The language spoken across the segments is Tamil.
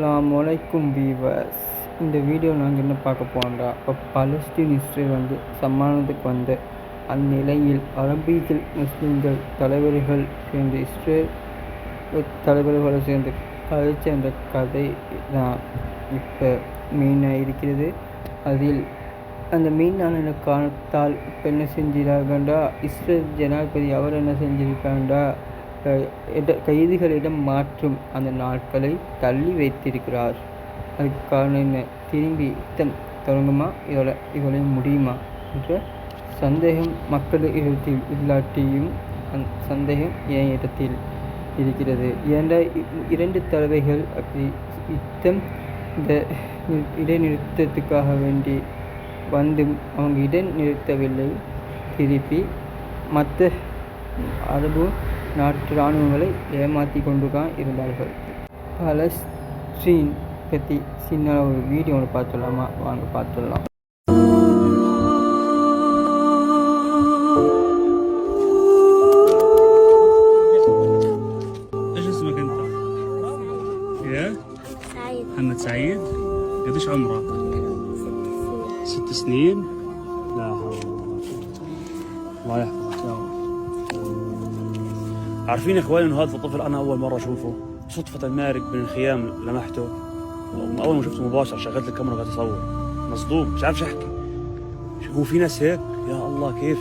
அஸ்ஸலாமு அலைக்கும் வீவர்ஸ். இந்த வீடியோ நாங்கள் என்ன பார்க்க போகிறோம்டா இப்போ பலஸ்தீன் இஸ்ரேல் வந்து சமாதானத்துக்கு வந்த அந்நிலையில் அரபிகள் முஸ்லீம்கள் தலைவர்கள் சேர்ந்து இஸ்ரேல் தலைவர்களை சேர்ந்து கழிச்ச அந்த கதை தான் இப்போ மெயினாக இருக்கிறது. அதில் அந்த மீனான காரணத்தால் இப்போ என்ன செஞ்சிருக்காண்டா இஸ்ரேல் ஜனாதிபதி அவர் என்ன செஞ்சிருக்காண்டா கைதிகளிடம் மாற்றும் அந்த நாட்களை தள்ளி வைத்திருக்கிறார். அதுக்கு காரணம் என்ன திரும்பி யுத்தம் தொடங்குமா? இதோட இவளை முடியுமா? என்ற சந்தேகம் மக்கள் இடத்தில் இல்லாட்டியும் அந் சந்தேகம் என் இடத்தில் இருக்கிறது? ஏண்டா இ- இரண்டு தடவைகள் அப்படி யுத்தம் இந்த இடைநிறுத்தத்துக்காக வேண்டி வந்தும் அவங்க இடைநிறுத்தவில்லை. திருப்பி மற்ற அரபு நாட்டு இராணுவங்களை ஏமாற்றி கொண்டு தான் இருந்தார்கள் பலஸ்தீன் பற்றி சின்ன ஒரு வீடியோ ஒன்று பார்த்துடலாமா வாங்க பார்த்துடலாம் ايش اسمك انت؟ يا سعيد محمد سعيد قديش عمرك؟ ست سنين لا حول ولا قوة الله يحفظك يا رب عارفين إخواني إنه هذا الطفل أنا أول مرة أشوفه؟ صدفة مارق بين الخيام لمحته. أول ما شفته مباشر شغلت الكاميرا قاعد أصور. مصدوم مش عارف أحكي. هو في ناس هيك؟ يا الله كيف؟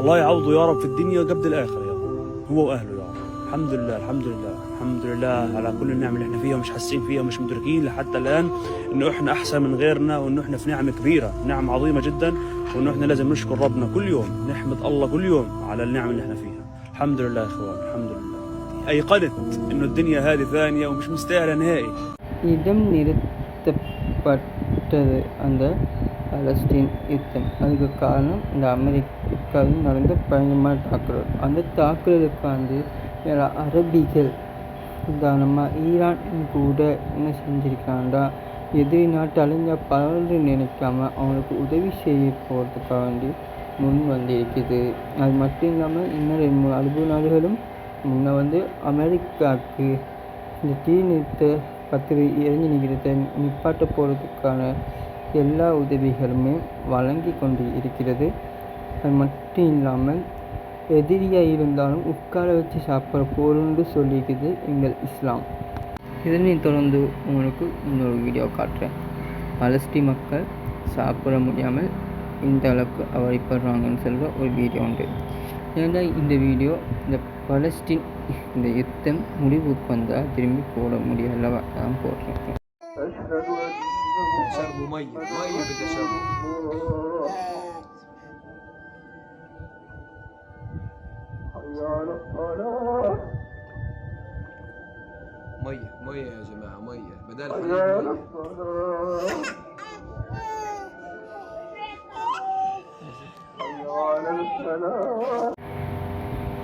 الله يعوضه يا رب في الدنيا قبل الآخرة يا رب. هو وأهله يا رب. الحمد لله الحمد لله الحمد لله على كل النعم اللي إحنا فيها. ومش حاسين فيها ومش مدركين لحتى الآن إنه إحنا أحسن من غيرنا وإنه إحنا في نعمة كبيرة نعم عظيمة جدا وإنه إحنا لازم نشكر ربنا كل يوم نحمد الله كل يوم على النعم اللي إحنا فيها. الحمد لله يا اخوان الحمد لله ايقنت انه الدنيا هذه ثانيه ومش مستاهله نهائي இடம் நிறுத்தப்பட்டது அந்த பலஸ்தீன் யுத்தம் அதுக்கு காரணம் இந்த அமெரிக்காவில் நடந்த பயங்கரமான தாக்குதல் அந்த தாக்குதலுக்கு வந்து வேற அரபிகள் உதாரணமாக ஈரான் கூட என்ன செஞ்சிருக்காண்டா எதிரி நாட்டு அழிஞ்ச பலரு நினைக்காம அவங்களுக்கு உதவி செய்ய போகிறதுக்காக வேண்டி முன் வந்திருக்குது. அது மட்டும் இல்லாமல் இன்னும் ரெண்டு மூணு அரபு நாடுகளும் முன்ன வந்து அமெரிக்காவுக்கு இந்த தீ நிறுத்த பத்திரி எரிஞ்சு நிற்கிறத நிப்பாட்ட போகிறதுக்கான எல்லா உதவிகளுமே வழங்கி கொண்டு இருக்கிறது அது மட்டும் இல்லாமல் எதிரியாக இருந்தாலும் உட்கார வச்சு சாப்பிட்ற போருன்னு சொல்லியிருக்குது எங்கள் இஸ்லாம். இதனை தொடர்ந்து உங்களுக்கு இன்னொரு வீடியோ காட்டுறேன். பலஸ்டி மக்கள் சாப்பிட முடியாமல் இந்த அளவுக்கு அவதிப்படுறாங்கன்னு சொல்கிற ஒரு வீடியோ உண்டு ஏன்னா இந்த வீடியோ இந்த பலஸ்தீன் இந்த யுத்தம் முடிவுக்கு வந்தால் திரும்பி போட முடியலவா அதான் போடுறேன் شربوا مي مي بدي اشرب مية مية يا جماعة مية بدل حليب مية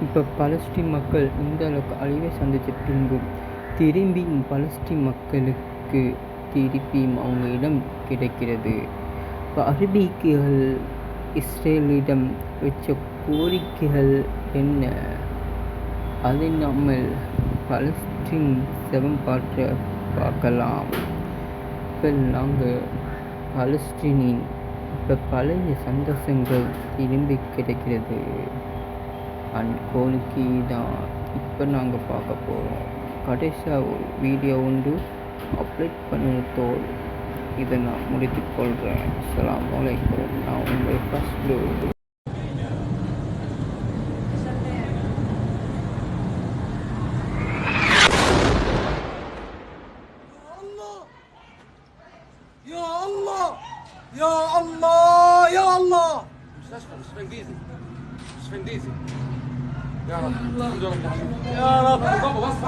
இப்போ பலஸ்டீன் மக்கள் இந்த அளவுக்கு அழிவை சந்தித்த பின்பும் திரும்பி பலஸ்டீன் மக்களுக்கு திருப்பி அவங்க இடம் கிடைக்கிறது. இப்போ அரபிகள் இஸ்ரேலிடம் வச்ச கோரிக்கைகள் என்ன? அதை நாமல் பலஸ்டீன் செவம் பாற்ற பார்க்கலாம். இப்போ நாங்கள் பலஸ்டீனின் இப்போ பழைய சந்தோஷங்கள் திரும்பி கிடைக்கிறது. அண்ட் கோழிக்கு தான் இப்போ நாங்கள் பார்க்க போகிறோம் கடைசியாக ஒரு வீடியோ உண்டு. அப்லோட் பண்ணினதோடு இதை நான் முடித்துக்கொள்கிறேன் அஸ்ஸலாமு அலைக்கும். நான் உங்கள் ஃபஸ்ட்டு يا الله يا الله. مستشفى مستشفى إنجليزي. مستشفى إنجليزي. يا رب. الحمد لله يا رب. بابا بس